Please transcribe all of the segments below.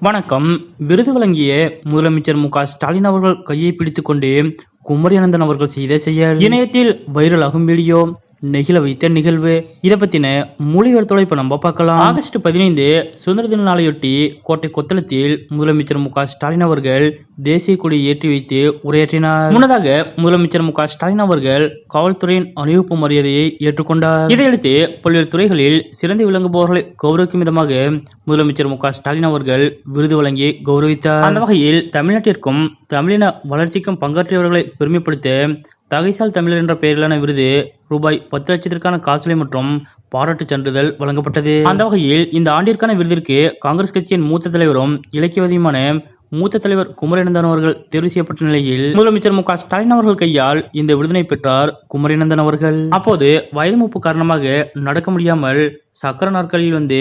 வணக்கம். விருது வழங்கிய முதலமைச்சர் மு க ஸ்டாலின் அவர்கள் கையை பிடித்துக் கொண்டு குமரியானந்தன் அவர்கள் செய்த செயல். இணையத்தில் வைரலாகும் வீடியோ. நெகிழ வைத்த நிகழ்வு. இதை பத்தின மொழிபெயர்த்தோட இப்ப நம்ம பார்க்கலாம். ஆகஸ்ட் பதினைந்து சுதந்திர தின நாளையொட்டி கோட்டை கொத்தளத்தில் முதலமைச்சர் மு ஸ்டாலின் அவர்கள் தேசிய கொடி ஏற்றி வைத்து உரையாற்றினார். முன்னதாக முதலமைச்சர் மு ஸ்டாலின் அவர்கள் காவல்துறையின் அணிவிப்பு மரியாதையை ஏற்றுக்கொண்டார். இதையடுத்து பல்வேறு துறைகளில் சிறந்து விளங்குபவர்களை கௌரவிக்கும் விதமாக முதலமைச்சர் மு ஸ்டாலின் அவர்கள் விருது வழங்கி கௌரவித்தார். அந்த வகையில் தமிழ்நாட்டிற்கும் தமிழின வளர்ச்சிக்கும் பங்காற்றியவர்களை பெருமைப்படுத்த தகைசால் தமிழர் என்ற பெயரிலான விருது ரூபாய் பத்து லட்சத்திற்கான காசோலை மற்றும் பாராட்டுச் சான்றிதழ் வழங்கப்பட்டது. அந்த வகையில் இந்த ஆண்டிற்கான விருதிற்கு காங்கிரஸ் கட்சியின் மூத்த தலைவரும் இலக்கியவாதியுமான மூத்த தலைவர் குமரேனந்தன் அவர்கள் தேர்வு செய்யப்பட்ட நிலையில் முதலமைச்சர் மு க ஸ்டாலின் அவர்கள் கையால் இந்த விருதினை பெற்றார் குமரேனந்தன் அவர்கள். அப்போது வயது மூப்பு காரணமாக நடக்க முடியாமல் சக்கர நாட்களில் வந்து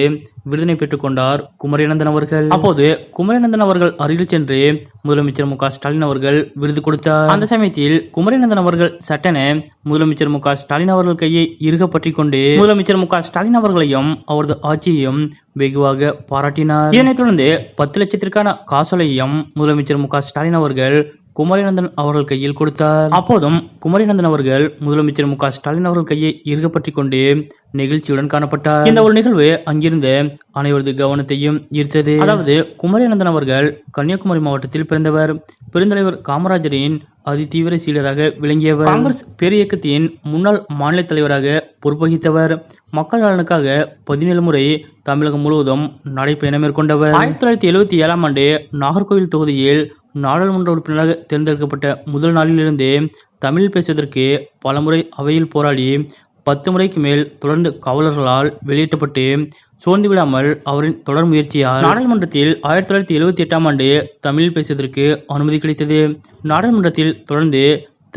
விருதினை பெற்றுக்கொண்டார் குமரேனந்தன் அவர்கள். அப்போது குமரேனந்தன் அவர்கள் அருகில் சென்று முதலமைச்சர் மு ஸ்டாலின் அவர்கள் விருது கொடுத்தார். அந்த சமயத்தில் குமரேனந்தன் அவர்கள் சட்டென முதலமைச்சர் மு ஸ்டாலின் அவர்கள் கையை இறுக பற்றி கொண்டு முதலமைச்சர் மு ஸ்டாலின் அவர்களையும் அவரது ஆட்சியையும் வெகுவாக பாராட்டினார். இதனைத் தொடர்ந்து பத்து லட்சத்திற்கான காசோலையும் முதலமைச்சர் மு ஸ்டாலின் அவர்கள் குமரிநந்தன் அவர்கள் கையில் கொடுத்தார். அப்போதும் குமரிநந்தன் அவர்கள் முதலமைச்சர் மு க ஸ்டாலின் அவர்கள் கையை இறுக கொண்டு நெகிழ்ச்சியுடன் காணப்பட்டார். இந்த ஒரு நிகழ்வு அங்கிருந்த அனைவரது கவனத்தையும் ஈர்த்தது. அதாவது குமரிநந்தன் அவர்கள் கன்னியாகுமரி மாவட்டத்தில் பிறந்தவர். பெருந்தலைவர் காமராஜரின் அதிதீவிர சீடராக விளங்கியவர். காங்கிரஸ் பேரியக்கத்தின் முன்னாள் மாநில தலைவராக பொறுப்பகித்தவர் மக்கள் நலனுக்காக பதினேழு முறை தமிழகம் முழுவதும் நடைபயணம் மேற்கொண்டவர். ஆயிரத்தி தொள்ளாயிரத்தி எழுபத்தி ஏழாம் ஆண்டு நாகர்கோவில் தொகுதியில் நாடாளுமன்ற உறுப்பினராக தேர்ந்தெடுக்கப்பட்ட முதல் நாளிலிருந்தே தமிழ் பேசுவதற்கு பலமுறை அவையில் போராடி பத்து முறைக்கு மேல் தொடர்ந்து காவலர்களால் வெளியிட்டப்பட்டு சோர்ந்து விடாமல் அவரின் தொடர் முயற்சியால் நாடாளுமன்றத்தில் ஆயிரத்தி தொள்ளாயிரத்தி எழுபத்தி எட்டாம் ஆண்டு தமிழில் பேசுவதற்கு அனுமதி கிடைத்தது. நாடாளுமன்றத்தில் தொடர்ந்து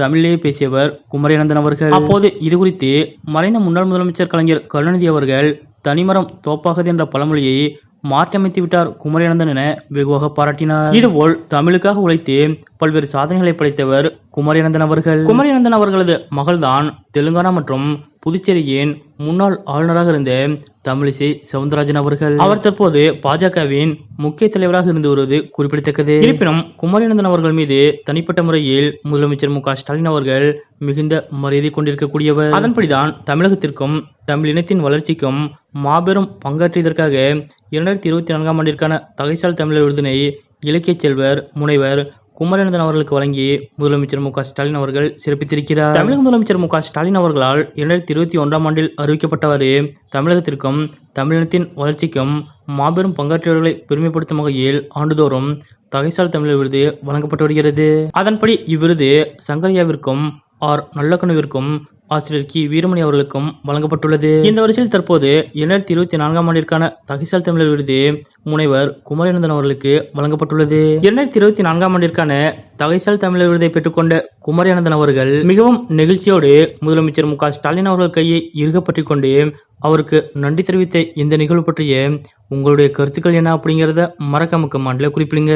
தமிழிலே பேசியவர் குமரேனந்தன் அவர்கள். அப்போது இது குறித்து மறைந்த முன்னாள் முதலமைச்சர் கலைஞர் கருணாநிதி அவர்கள் தனிமரம் தோப்பாகது என்ற பழமொழியை மாற்றியமைத்து விட்டார் குமரேனந்தன் என வெகுவாக பாராட்டினார். இதுபோல் தமிழுக்காக உழைத்து பல்வேறு சாதனைகளை படைத்தவர் குமரேனந்தன் அவர்கள். குமரேனந்தன் அவர்களது மகள்தான் தெலுங்கானா மற்றும் புதுச்சேரியின் முன்னாள் ஆளுநராக இருந்த தமிழிசை சவுந்தரராஜன் அவர்கள். அவர் தற்போது பாஜகவின் முக்கிய தலைவராக இருந்து வருவது குறிப்பிடத்தக்கது. இருப்பினும் குமரேனந்தன் அவர்கள் மீது தனிப்பட்ட முறையில் முதலமைச்சர் மு ஸ்டாலின் அவர்கள் மிகுந்த மரியாதை கொண்டிருக்கக்கூடியவர். அதன்படிதான் தமிழகத்திற்கும் தமிழ் இனத்தின் வளர்ச்சிக்கும் மாபெரும் பங்காற்றியதற்காக இரண்டாயிரத்தி இருபத்தி நான்காம் ஆண்டிற்கான தகைசால் தமிழர் விருதினை இலக்கியச் செல்வர் முனைவர் குமரேனந்தன் அவர்களுக்கு வழங்கி முதலமைச்சர் மு ஸ்டாலின் அவர்கள் சிறப்பித்திருக்கிறார். தமிழக முதலமைச்சர் மு ஸ்டாலின் அவர்களால் இரண்டாயிரத்தி இருபத்தி ஒன்றாம் ஆண்டில் அறிவிக்கப்பட்டவாறு தமிழகத்திற்கும் தமிழினத்தின் வளர்ச்சிக்கும் மாபெரும் பங்காற்றியவர்களை பெருமைப்படுத்தும் வகையில் ஆண்டுதோறும் தகைசால் தமிழர் விருது வழங்கப்பட்டு வருகிறது. அதன்படி இவ்விருது சங்கரையாவிற்கும் ஆர் நல்லக்கணுவிற்கும் ஆசிரியர் கி. வீரமணி அவர்களுக்கும் வழங்கப்பட்டுள்ளது. இந்த வரிசையில் தற்போது இரண்டாயிரத்தி இருபத்தி நான்காம் ஆண்டிற்கான தகைசால் தமிழர் விருது முனைவர் குமரேனந்தன் அவர்களுக்கு வழங்கப்பட்டுள்ளது. இரண்டாயிரத்தி இருபத்தி நான்காம் ஆண்டிற்கான தகைசால் தமிழர் விருதை பெற்றுக்கொண்ட குமரேனந்தன் அவர்கள் மிகவும் நெகிழ்ச்சியோடு முதலமைச்சர் மு. ஸ்டாலின் அவர்கள் கையை இறுக கொண்டு அவருக்கு நன்றி தெரிவித்த இந்த நிகழ்வு பற்றிய உங்களுடைய கருத்துக்கள் என்ன அப்படிங்கிறத மறக்காம கமெண்ட்ல குறிப்பிடுங்க.